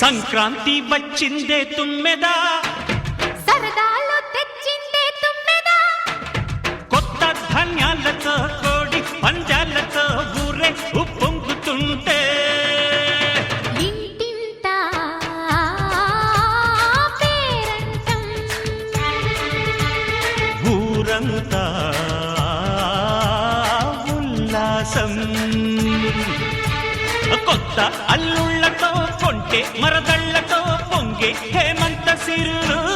సంక్రాంతి వచ్చిందే తుమ్మెదా? సరదాలో తెచ్చిందే తుమ్మెదా? కొత్త ధాన్యాలతో కోడి పంజాలతో ఊరే ఉప్పొంగుతుంటే. ఇంటింటా పేరంటం. ఊరంతా ఉల్లాసం. కొత్త అల్లుళ్ళతో పొంగే మరదళ్ళతో పొంగే హేమంత సిరులు.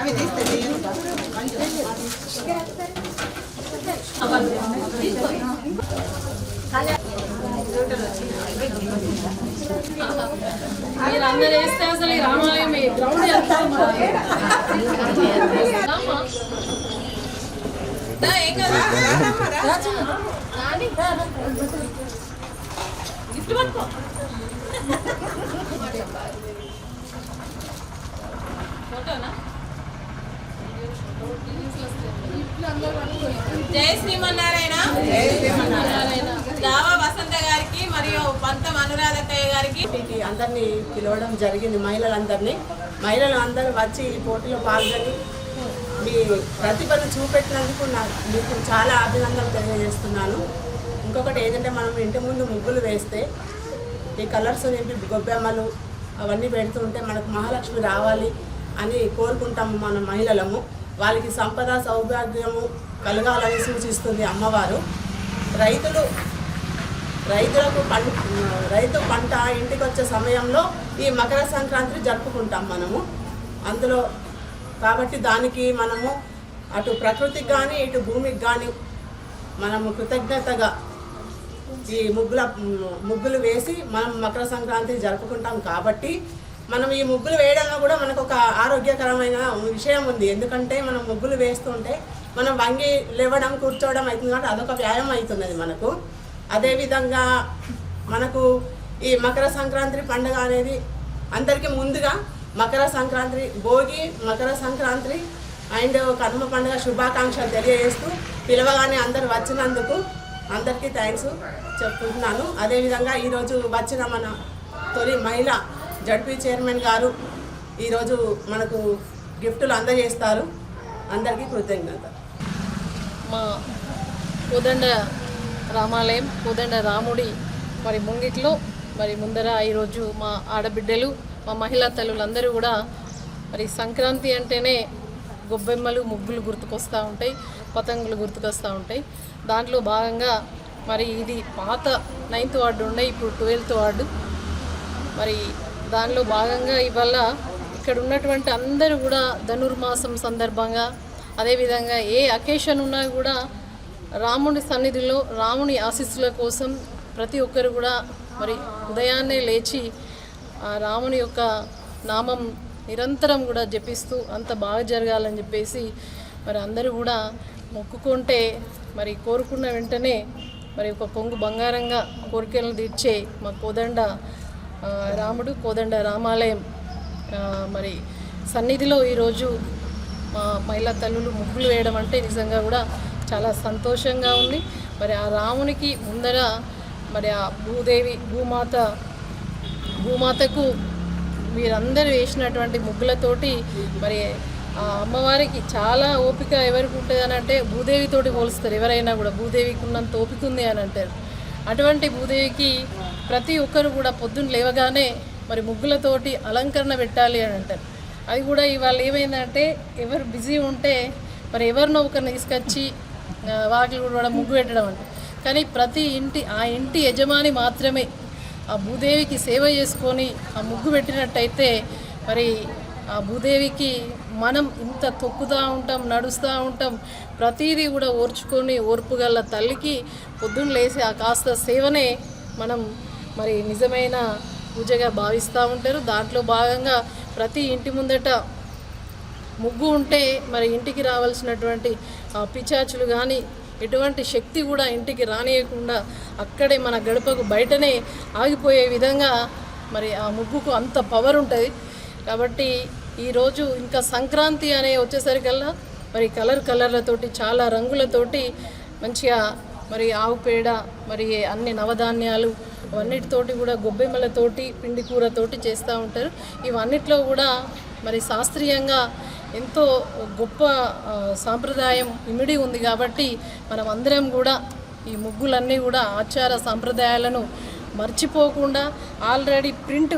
అవి తీస్తే మీరు అందరు వేస్తే అసలు ఈ రామాలయం గ్రౌండ్ గిఫ్ట్ పట్టుకో జై శ్రీమన్నారాయణ. దావా వసంత గారికి మరియు పంతం అనురాధక్కయ్య గారికి. అందరినీ పిలవడం జరిగింది మహిళలందరినీ. మహిళలు అందరూ వచ్చి ఈ పోటీలో పాల్గొని మీ ప్రతిభను చూపెట్టినందుకు నాకు మీకు చాలా అభినందనలు తెలియజేస్తున్నాను. ఇంకొకటి ఏంటంటే మనం ఇంటి ముందు ముగ్గులు వేస్తే ఈ కలర్స్ నింపి గొబ్బెమ్మలు అవన్నీ పెడుతుంటే మనకు మహాలక్ష్మి రావాలి అని కోరుకుంటాము మన మహిళలము. వాళ్ళకి సంపద సౌభాగ్యము కలగాలని సూచిస్తుంది అమ్మవారు. రైతులు రైతులకు పంట రైతు పంట ఇంటికి వచ్చే సమయంలో ఈ మకర సంక్రాంతి జరుపుకుంటాం మనము. అందులో కాబట్టి దానికి మనము అటు ప్రకృతికి కానీ ఇటు భూమికి కానీ మనము కృతజ్ఞతగా ఈ ముగ్గుల ముగ్గులు వేసి మనం మకర సంక్రాంతి జరుపుకుంటాం కాబట్టి మనం ఈ ముగ్గులు వేయడంలో కూడా మనకు ఒక ఆరోగ్యకరమైన విషయం ఉంది. ఎందుకంటే మనం ముగ్గులు వేస్తుంటే మనం వంగి లేవడం కూర్చోవడం అవుతుంది కాబట్టి అదొక వ్యాయామం అవుతున్నది మనకు. అదేవిధంగా మనకు ఈ మకర సంక్రాంతి పండుగ అనేది అందరికీ ముందుగా మకర సంక్రాంతి భోగి మకర సంక్రాంతి అండ్ కనుమ పండుగ శుభాకాంక్షలు తెలియజేస్తూ పిలవగానే అందరు వచ్చినందుకు అందరికీ థ్యాంక్స్ చెప్పుకుంటున్నాను. అదేవిధంగా ఈరోజు వచ్చిన మన తొలి మహిళ జడ్పీ చైర్మన్ గారు ఈరోజు మనకు గిఫ్టులు అందజేస్తారు. అందరికీ కృతజ్ఞత. మా కోదండ రామాలయం కోదండ రాముడి మరి ముంగిట్లో మరి ముందర ఈరోజు మా ఆడబిడ్డలు మా మహిళా తల్లులందరూ కూడా మరి సంక్రాంతి అంటేనే గొబ్బెమ్మలు ముగ్గులు గుర్తుకొస్తూ ఉంటాయి పతంగులు గుర్తుకొస్తూ ఉంటాయి. దాంట్లో భాగంగా మరి ఇది పాత నైన్త్ వార్డు ఉండే ఇప్పుడు ట్వెల్త్ వార్డు. మరి దానిలో భాగంగా ఇవాళ ఇక్కడ ఉన్నటువంటి అందరూ కూడా ధనుర్మాసం సందర్భంగా అదేవిధంగా ఏ అకేషన్ ఉన్నా కూడా రాముని సన్నిధిలో రాముని ఆశీస్సుల కోసం ప్రతి ఒక్కరు కూడా మరి ఉదయాన్నే లేచి రాముని యొక్క నామం నిరంతరం కూడా జపిస్తూ అంత బాగా జరగాలని చెప్పేసి మరి అందరూ కూడా మొక్కుకుంటే మరి కోరుకున్న వెంటనే మరి ఒక కొంగు బంగారంగా కోరికలను తీర్చే మా కోదండ రాముడు కోదండ రామాలయం మరి సన్నిధిలో ఈరోజు మా మహిళా తల్లులు ముగ్గులు వేయడం అంటే నిజంగా కూడా చాలా సంతోషంగా ఉంది. మరి ఆ రామునికి ముందర మరి ఆ భూదేవి భూమాత భూమాతకు వీరందరూ వేసినటువంటి ముగ్గులతోటి మరి ఆ అమ్మవారికి చాలా ఓపిక ఎవరికి ఉంటుంది అని అంటే భూదేవితోటి పోలుస్తారు. ఎవరైనా కూడా భూదేవికి ఉన్నంత ఓపిక ఉంది అని అంటారు. అటువంటి భూదేవికి ప్రతి ఒక్కరు కూడా పొద్దున్న లేవగానే మరి ముగ్గులతోటి అలంకరణ పెట్టాలి అని అంటారు. అది కూడా ఇవాళ ఏమైందంటే ఎవరు బిజీ ఉంటే మరి ఎవరినో ఒకరిని తీసుకొచ్చి వాకిలు వాకిలి కూడా ముగ్గు పెట్టడం అంటే కానీ ప్రతి ఇంటి ఆ ఇంటి యజమాని మాత్రమే ఆ భూదేవికి సేవ చేసుకొని ఆ ముగ్గు పెట్టినట్టయితే మరి ఆ భూదేవికి మనం ఇంత తొక్కుతూ ఉంటాం నడుస్తూ ఉంటాం ప్రతిదీ కూడా ఓర్చుకొని ఓర్పుగల తల్లికి పొద్దున్న లేసి ఆ కాస్త సేవనే మనం మరి నిజమైన పూజగా భావిస్తూ ఉంటారు. దాంట్లో భాగంగా ప్రతి ఇంటి ముందట ముగ్గు ఉంటే మరి ఇంటికి రావాల్సినటువంటి పిచాచులు కానీ ఎటువంటి శక్తి కూడా ఇంటికి రానియకుండా అక్కడే మన గడపకు బయటనే ఆగిపోయే విధంగా మరి ఆ ముగ్గుకు అంత పవర్ ఉంటుంది. కాబట్టి ఈరోజు ఇంకా సంక్రాంతి అనే వచ్చేసరికల్లా మరి కలర్ కలర్లతోటి చాలా రంగులతోటి మంచిగా మరి ఆవు పేడ మరి అన్ని నవధాన్యాలు అవన్నిటితోటి కూడా గొబ్బెమ్మలతోటి పిండి కూరతోటి చేస్తూ ఉంటారు. ఇవన్నిట్లో కూడా మరి శాస్త్రీయంగా ఎంతో గొప్ప సాంప్రదాయం ఇమిడి ఉంది కాబట్టి మనం అందరం కూడా ఈ ముగ్గులన్నీ కూడా ఆచార సాంప్రదాయాలను మర్చిపోకుండా ఆల్రెడీ ప్రింట్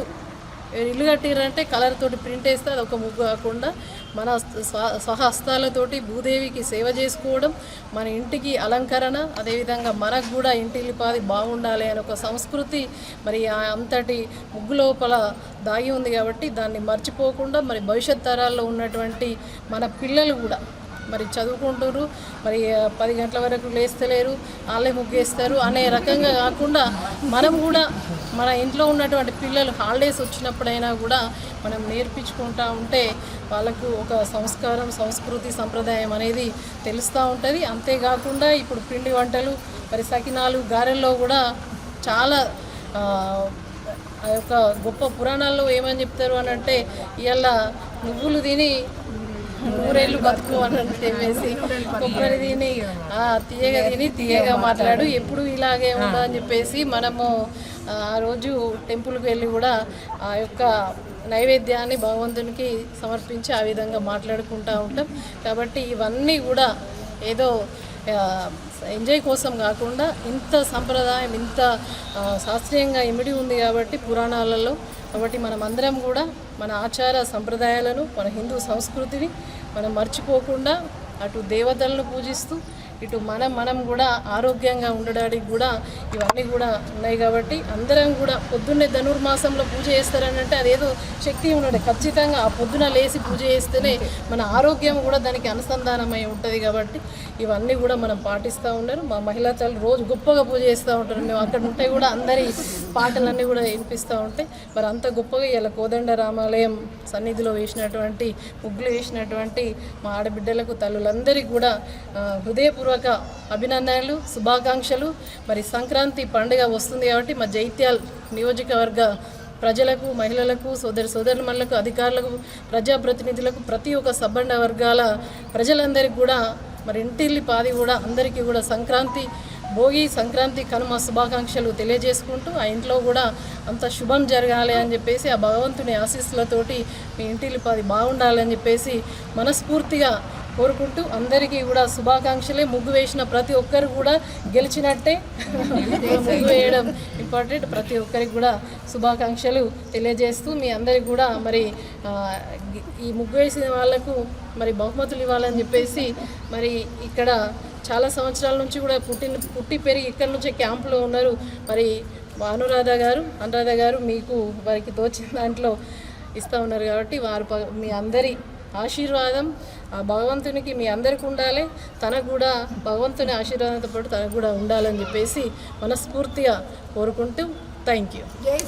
ఇల్లు కట్టిరంటే కలర్ తోటి ప్రింట్ వేస్తే అది ఒక ముగ్గు కాకుండా మన స్వ- స్వహస్తాలతోటి భూదేవికి సేవ చేసుకోవడం మన ఇంటికి అలంకరణ అదేవిధంగా మనకు కూడా ఇంటిల్లిపాది బాగుండాలి అనే ఒక సంస్కృతి మరి ఆ అంతటి ముగ్గు లోపల దాగి ఉంది కాబట్టి దాన్ని మర్చిపోకుండా మరి భవిష్యత్ తరాల్లో ఉన్నటువంటి మన పిల్లలు కూడా మరి చదువుకుంటారు మరి పది గంటల వరకు లేస్తలేరు వాళ్ళే ముగ్గేస్తారు అనే రకంగా కాకుండా మనం కూడా మన ఇంట్లో ఉన్నటువంటి పిల్లలు హాలిడేస్ వచ్చినప్పుడైనా కూడా మనం నేర్పించుకుంటా ఉంటే వాళ్ళకు ఒక సంస్కారం సంస్కృతి సంప్రదాయం అనేది తెలుస్తూ ఉంటుంది. అంతేకాకుండా ఇప్పుడు పిండి వంటలు మరి సకినాలు గారెల్లో కూడా చాలా ఆ యొక్క గొప్ప పురాణాల్లో ఏమని చెప్తారు అని అంటే ఇవాళ నువ్వులు తిని నూరేళ్ళు బతుకు అని చెప్పేసి. కొబ్బరి తిని ఆ, తీయగా తిని తీయగా మాట్లాడు. ఎప్పుడు ఇలాగే ఉండదని చెప్పేసి మనము ఆ రోజు టెంపుల్కి వెళ్ళి కూడా ఆ యొక్క నైవేద్యాన్ని భగవంతునికి సమర్పించి ఆ విధంగా మాట్లాడుకుంటూ ఉంటాం. కాబట్టి ఇవన్నీ కూడా ఏదో ఎంజాయ్ కోసం కాకుండా ఇంత సంప్రదాయం ఇంత శాస్త్రీయంగా ఇమిడి ఉంది కాబట్టి పురాణాలలో. కాబట్టి మనం అందరం కూడా మన ఆచార సంప్రదాయాలను మన హిందూ సంస్కృతిని మనం మర్చిపోకుండా అటు దేవతలను పూజిస్తూ ఇటు మనం మనం కూడా ఆరోగ్యంగా ఉండడానికి కూడా ఇవన్నీ కూడా ఉన్నాయి కాబట్టి అందరం కూడా పొద్దున్నే ధనుర్మాసంలో పూజ చేస్తారని అంటే అదేదో శక్తి ఉండదు ఖచ్చితంగా ఆ పొద్దున లేచి పూజ చేస్తేనే మన ఆరోగ్యం కూడా దానికి అనుసంధానమై ఉంటుంది కాబట్టి ఇవన్నీ కూడా మనం పాటిస్తూ ఉన్నారు మా మహిళా తల్లి రోజు గొప్పగా పూజ చేస్తూ ఉంటారు. మేము అక్కడ ఉంటే కూడా అందరి పాటలన్నీ కూడా వినిపిస్తూ ఉంటాయి. మరి అంత గొప్పగా ఇలా కోదండ రామాలయం సన్నిధిలో వేసినటువంటి ముగ్గులు వేసినటువంటి మా ఆడబిడ్డలకు తల్లులందరికీ కూడా ఆ, హృదయపూర్వక అభినందనలు శుభాకాంక్షలు. మరి సంక్రాంతి పండుగ వస్తుంది కాబట్టి మా జైత్యాల్ నియోజకవర్గ ప్రజలకు మహిళలకు సోదరి సోదరులకు అధికారులకు ప్రజాప్రతినిధులకు ప్రతి ఒక్క సబ్బండ వర్గాల ప్రజలందరికీ కూడా మరి ఇంటిల్లి పాది కూడా అందరికీ కూడా సంక్రాంతి భోగి సంక్రాంతి కనుమ శుభాకాంక్షలు తెలియజేసుకుంటూ ఆ ఇంట్లో కూడా అంత శుభం జరగాలి అని చెప్పేసి ఆ భగవంతుని ఆశీస్సులతోటి మీ ఇంటిల్లి పాది బాగుండాలని చెప్పేసి మనస్ఫూర్తిగా కోరుకుంటూ అందరికీ కూడా శుభాకాంక్షలే. ముగ్గు వేసిన ప్రతి ఒక్కరు కూడా గెలిచినట్టే. ముగ్గు వేయడం ఇంపార్టెంట్. ప్రతి ఒక్కరికి కూడా శుభాకాంక్షలు తెలియజేస్తూ మీ అందరికి కూడా మరి ఈ ముగ్గు వేసిన వాళ్ళకు మరి బహుమతులు ఇవ్వాలని చెప్పేసి మరి ఇక్కడ చాలా సంవత్సరాల నుంచి కూడా పుట్టిన పుట్టి పెరిగి ఇక్కడ నుంచే క్యాంపులో ఉన్నారు. మరి అనురాధ గారు అనురాధ గారు మీకు వారికి తోచిన దాంట్లో ఇస్తూ ఉన్నారు కాబట్టి వారు మీ అందరి ఆశీర్వాదం ఆ భగవంతునికి మీ అందరికి ఉండాలి. తనకు కూడా భగవంతుని ఆశీర్వాదంతో పాటు తనకు కూడా ఉండాలని చెప్పేసి మనస్ఫూర్తిగా కోరుకుంటూ థ్యాంక్ యూ జై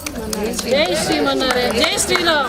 శ్రీమన్నారాయణ. జై శ్రీరామ్.